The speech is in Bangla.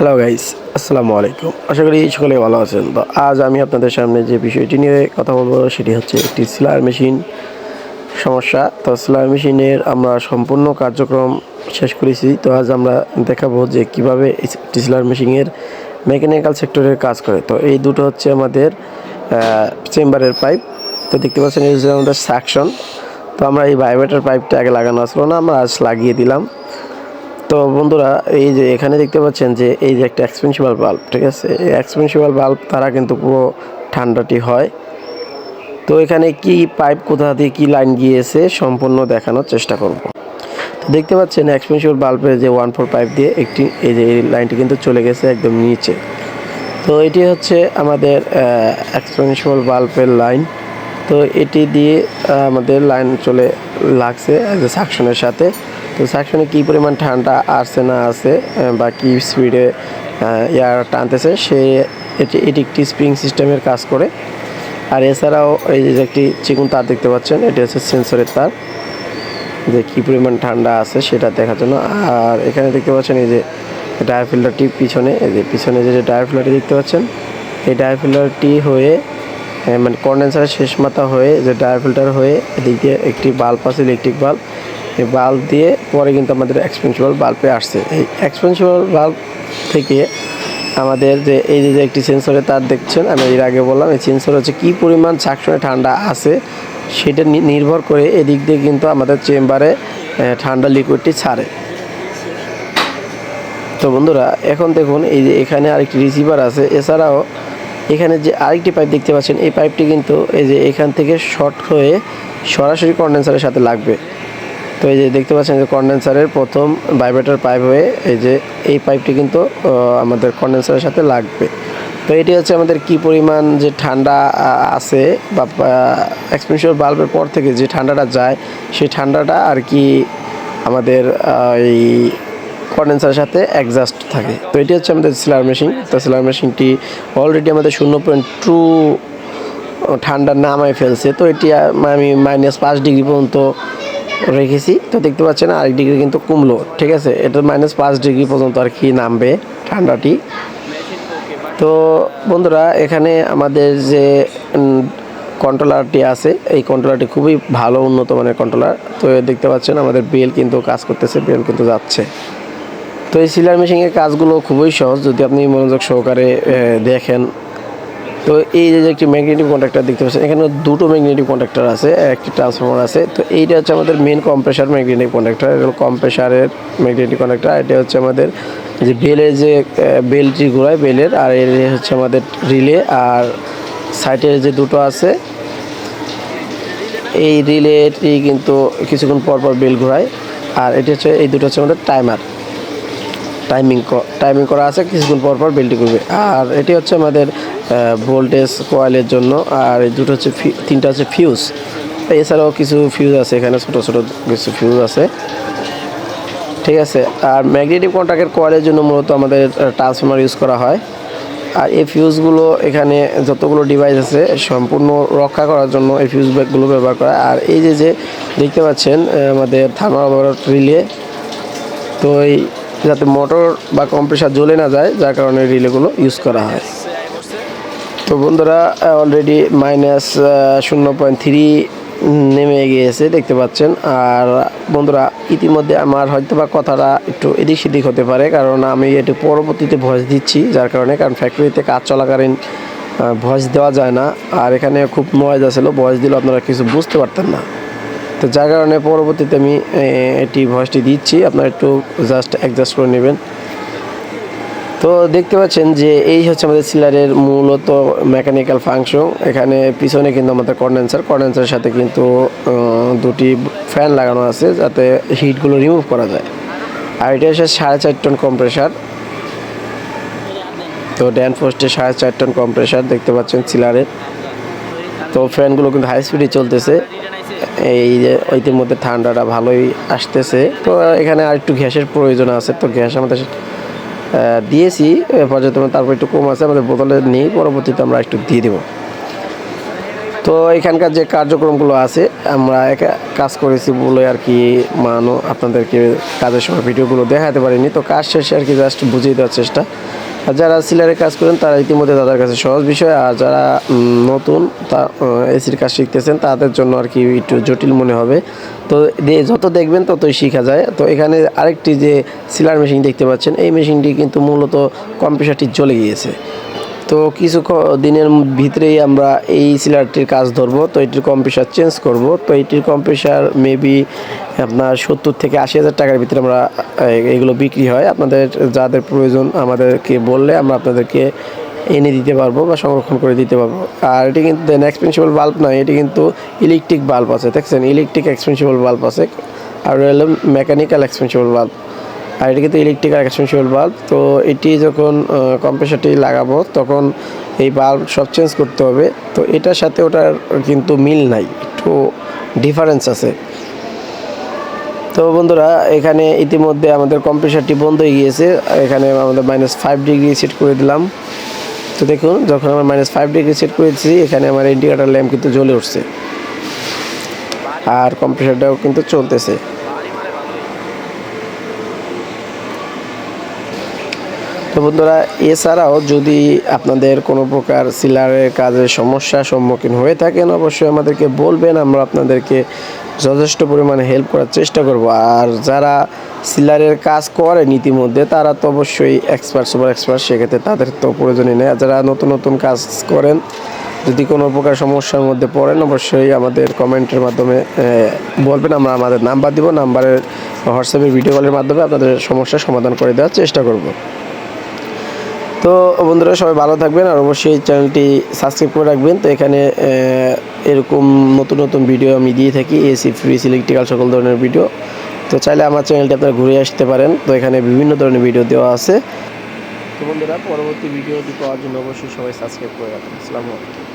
হ্যালো গাইস আসসালামু আলাইকুম আশা করি সকলে ভালো আছেন। তো আজ আমি আপনাদের সামনে যে বিষয়টি নিয়ে কথা বলব, সেটি হচ্ছে একটি সিলার মেশিন সমস্যা। তো সিলার মেশিনের আমরা সম্পূর্ণ কার্যক্রম শেষ করেছি। তো আজ আমরা দেখাবো যে কীভাবে একটি সিলার মেশিনের মেকানিক্যাল সেক্টরের কাজ করে। তো এই দুটো হচ্ছে আমাদের চেম্বারের পাইপ তো দেখতে পাচ্ছেন, এই আমাদের সাকশন তো আমরা এই ভাইব্রেটার পাইপটা আগে লাগানো আসলো না, আমরা আজ লাগিয়ে দিলাম। তো বন্ধুরা, এই যে এখানে দেখতে পাচ্ছেন যে এই যে একটা এক্সপেন্সিভাল বাল্ব ঠিক আছে? এই এক্সপেন্সিভাল বাল্ব তারা কিন্তু পুরো ঠান্ডাটি হয়। তো এখানে কি পাইপ কোথা দিয়ে কি লাইন গিয়েছে সম্পূর্ণ দেখানোর চেষ্টা করব। তো দেখতে পাচ্ছেন এক্সপেন্সিভাল বাল্বের যে ওয়ান ফোর পাইপ দিয়ে একটি এই যে এই লাইনটি কিন্তু চলে গেছে একদম নিচে। তো এটি হচ্ছে আমাদের এক্সপেন্সিভাল বাল্বের লাইন তো এটি দিয়ে আমাদের লাইন চলে লাগছে সাকশনের সাথে। তো সাকশনে কী পরিমাণ ঠান্ডা আসছে না আছে বা কী স্পিডে এয়ার টানতেছে, সে এটি এটি একটি স্প্রিং সিস্টেমের কাজ করে। আর এছাড়াও এই যে একটি চিকুন তার দেখতে পাচ্ছেন, এটি হচ্ছে সেন্সরের তার। যে কী পরিমাণ ঠান্ডা আছে সেটা দেখার জন্য। আর এখানে দেখতে পাচ্ছেন এই যে টায়ার ফিল্টারটি পিছনে, এই যে পিছনে যে টায়ার ফিল্টারটি দেখতে পাচ্ছেন, এই টায়ার ফিল্টারটি হয়ে মানে কন্ডেন্সারের শেষ মাথা হয়ে যে টায়ার ফিল্টার হয়ে এদিক একটি বাল্ব আছে ইলেকট্রিক বাল্ব এই বাল্ব দিয়ে পরে কিন্তু আমাদের এক্সপেন্সিবল বাল্বে আসছে। এই এক্সপেন্সিবল বাল্ব থেকে আমাদের যে, এই যে একটি সেন্সরে তার দেখছেন, আমি এর আগে বললাম, এই সেন্সর হচ্ছে কী পরিমাণ সাকশনে ঠান্ডা আছে, সেটা নির্ভর করে এদিক দিয়ে কিন্তু আমাদের চেম্বারে ঠান্ডা লিকুইডটি ছাড়ে। তো বন্ধুরা, এখন দেখুন, এই যে এখানে আরেকটি রিসিভার আছে। এছাড়াও এখানে যে আরেকটি পাইপ দেখতে পাচ্ছেন, এই পাইপটি কিন্তু এই যে এখান থেকে শর্ট হয়ে সরাসরি কন্ডেন্সারের সাথে লাগবে। তো এই যে দেখতে পাচ্ছেন যে কন্ডেন্সারের প্রথম ভাইব্রেটার পাইপ হয়ে এই যে এই পাইপটি কিন্তু আমাদের কন্ডেন্সারের সাথে লাগবে। তো এটি হচ্ছে আমাদের কি পরিমাণ যে ঠান্ডা আছে বা এক্সপেন্সিভ বাল্বের পর থেকে যে ঠান্ডাটা যায়, সেই ঠান্ডাটা আর কি আমাদের এই কন্ডেন্সারের সাথে অ্যাডজাস্ট থাকে। তো এটি হচ্ছে আমাদের সিলার মেশিন তো সিলার মেশিনটি অলরেডি আমাদের শূন্য পয়েন্ট টু ঠান্ডা নামায় ফেলছে। তো এটি আমি মাইনাস পাঁচ ডিগ্রি পর্যন্ত রেখেছি। তো দেখতে পাচ্ছেন আরেক ডিগ্রি কিন্তু কমলো, ঠিক আছে? এটা মাইনাস পাঁচ ডিগ্রি পর্যন্ত আর কি নামবে ঠান্ডাটি। তো বন্ধুরা, এখানে আমাদের যে কন্ট্রোলারটি আছে, এই কন্ট্রোলারটি খুবই ভালো, উন্নত মানের কন্ট্রোলার তো দেখতে পাচ্ছেন আমাদের বেল কিন্তু কাজ করতেছে বেল কিন্তু যাচ্ছে। তো এই সিলার মেশিনের কাজগুলো খুবই সহজ, যদি আপনি মনোযোগ সহকারে দেখেন তো এই যে একটি ম্যাগনেটিক কন্ট্রাক্টর দেখতে পাচ্ছেন এখানে দুটো ম্যাগনেটিক কন্ট্রাক্টর আছে, একটি ট্রান্সফর্মার আছে। তো এইটা হচ্ছে আমাদের মেন কম্প্রেসার ম্যাগনেটিক কন্ট্রাক্টর এগুলো কম্প্রেসারের ম্যাগনেটিক কন্ট্রাক্টর এটা হচ্ছে আমাদের যে বেলের যে বেলটি ঘোরায় বেলের, আর এর হচ্ছে আমাদের রিলে, আর সাইডের যে দুটো আছে, এই রিলেটি কিন্তু কিছুক্ষণ পর পর বেল ঘোরায়। আর এটি হচ্ছে, এই দুটো হচ্ছে আমাদের টাইমার টাইমিং টাইমিং করা আছে, কিছুক্ষণ পর পর বেলটি করবে। আর এটি হচ্ছে আমাদের ভোল্টেজ কয়েলের জন্য, আর এই দুটো হচ্ছে তিনটা হচ্ছে ফিউজ এছাড়াও কিছু ফিউজ আছে এখানে, ছোটো ছোটো কিছু ফিউজ আছে। ঠিক আছে, আর ম্যাগনেটিক কন্ট্রাক্টের কয়েলের জন্য মূলত আমাদের ট্রান্সফর্মার ইউজ করা হয়। আর এই ফিউজগুলো এখানে যতগুলো ডিভাইস আছে, সম্পূর্ণ রক্ষা করার জন্য এই ফিউজ ব্যাগগুলো ব্যবহার করা। আর এই যে যে দেখতে পাচ্ছেন আমাদের থার্মাল রিলে তো এই যাতে মোটর বা কম্প্রেসার জ্বলে না যায়, যার কারণে রিলেগুলো ইউজ করা হয়। তো বন্ধুরা অলরেডি মাইনাস শূন্য পয়েন্ট থ্রি নেমে গিয়েছে, দেখতে পাচ্ছেন। আর বন্ধুরা, ইতিমধ্যে আমার হয়তো বা কথাটা একটু এদিক সেদিক হতে পারে, কারণ আমি একটু পরবর্তীতে ভয়েস দিচ্ছি, যার কারণে, কারণ ফ্যাক্টরিতে কাজ চলাকালীন ভয়েস দেওয়া যায় না। আর এখানে খুব নয়েজ আছিল ভয়েস দিলে আপনারা কিছু বুঝতে পারতেন না। তো যার কারণে পরবর্তীতে আমি এটি ভয়েসটি দিচ্ছি। আপনারা একটু জাস্ট অ্যাডজাস্ট করে নেবেন। তো দেখতে পাচ্ছেন যে এই হচ্ছে আমাদের সিলারের মূলত মেকানিক্যাল ফাংশন এখানে পিছনে কিন্তু আমাদের কন্ডেন্সার কন্ডেন্সারের সাথে কিন্তু দুটি ফ্যান লাগানো আছে যাতে হিটগুলো রিমুভ করা যায়। আর এটা হচ্ছে সাড়ে চার টন কম্প্রেসার তো ড্যান ফোস্টে সাড়ে চার টন কম্প্রেসার দেখতে পাচ্ছেন সিলারের। তো ফ্যানগুলো কিন্তু হাই স্পিডে চলতেছে। এই যে ইতিমধ্যে ঠান্ডাটা ভালোই আসতেছে। তো এখানে আর একটু গ্যাসের প্রয়োজন আছে তো গ্যাস আমাদের দিয়েছি। পরিমাণ, তারপর একটু কম আছে আমাদের বোতলে নিয়ে পরবর্তীতে আমরা একটু দিয়ে দেবো। তো এখানকার যে কার্যক্রমগুলো আছে আমরা একা কাজ করেছি বলে আর কি মানো আপনাদেরকে কাজের সময় ভিডিওগুলো দেখাতে পারিনি। তো কাজ শেষে আর কি জাস্ট বুঝিয়ে দেওয়ার চেষ্টা। যারা সিলারের কাজ করেন, তারা ইতিমধ্যে তাদের কাছে সহজ বিষয়। আর যারা নতুন, তা এসির কাজ শিখতেছেন, তাদের জন্য আর কি একটু জটিল মনে হবে। তো যত দেখবেন, ততই শেখা যায়। তো এখানে আরেকটি যে সিলার মেশিন দেখতে পাচ্ছেন, এই মেশিনটি কিন্তু মূলত কম্পিউটারটি জ্বলে গিয়েছে। তো কিছু দিনের ভিতরেই আমরা এই সিলারটির কাজ ধরবো, তো এটির কম্প্রেসার চেঞ্জ করব। তো এটির কম্প্রেসার মেবি আপনার সত্তর থেকে আশি হাজার টাকার ভিতরে আমরা এগুলো বিক্রি হয়। আপনাদের যাদের প্রয়োজন আমাদেরকে বললে আমরা আপনাদেরকে এনে দিতে পারব বা সংরক্ষণ করে দিতে পারব। আর এটি কিন্তু দেন এক্সপেন্সিবল বাল্ব নয়, এটি কিন্তু ইলেকট্রিক বাল্ব আছে, দেখছেন? ইলেকট্রিক এক্সপেন্সিবল বাল্ব আছে, আর মেকানিক্যাল এক্সপেন্সিবল বাল্ব আর এটা কিন্তু ইলেকট্রিক্যাল এক্সপেন্সিবল বাল্ব তো এটি যখন কম্প্রেসারটি লাগাবো, তখন এই বাল্ব সব চেঞ্জ করতে হবে। তো এটার সাথে ওটার কিন্তু মিল নাই, একটু ডিফারেন্স আছে। তো বন্ধুরা, এখানে ইতিমধ্যে আমাদের কম্প্রেসারটি বন্ধ হয়ে গিয়েছে, এখানে আমাদের মাইনাস ফাইভ ডিগ্রি সেট করে দিলাম। তো দেখুন, যখন আমরা মাইনাস ফাইভ ডিগ্রি সেট করেছি, এখানে আমার ইন্ডিকেটার ল্যাম্প কিন্তু জ্বলে উঠছে। আর কম্প্রেসারটাও কিন্তু চলতেছে। তো বন্ধুরা, এছাড়াও যদি আপনাদের কোনো প্রকার সিলারের কাজের সমস্যার সম্মুখীন হয়ে থাকেন, অবশ্যই আমাদেরকে বলবেন। আমরা আপনাদেরকে যথেষ্ট পরিমাণে হেল্প করার চেষ্টা করব। আর যারা সিলারের কাজ করেন ইতিমধ্যে, তারা তো অবশ্যই এক্সপার্ট সুপার এক্সপার্ট সেক্ষেত্রে তাদের তো প্রয়োজনই নেই। যারা নতুন নতুন কাজ করেন, যদি কোনো প্রকার সমস্যার মধ্যে পড়েন, অবশ্যই আমাদের কমেন্টের মাধ্যমে বলবেন। আমরা আমাদের নাম্বার দিব, নাম্বারের হোয়াটসঅ্যাপে ভিডিও কলের মাধ্যমে আপনাদের সমস্যার সমাধান করে দেওয়ার চেষ্টা করব। তো বন্ধুরা, সবাই ভালো থাকবেন আর অবশ্যই চ্যানেলটি সাবস্ক্রাইব করে রাখবেন। তো এখানে এরকম নতুন নতুন ভিডিও আমি দিয়ে থাকি এসি ফ্রিজ ইলেকট্রিক্যাল সকল ধরনের ভিডিও। তো চাইলে আমার চ্যানেলটি আপনারা ঘুরে আসতে পারেন। তো এখানে বিভিন্ন ধরনের ভিডিও দেওয়া আছে। তো বন্ধুরা, পরবর্তী ভিডিওটি পাওয়ার জন্য অবশ্যই সবাই সাবস্ক্রাইব করে রাখবেন আসসালামু আলাইকুম।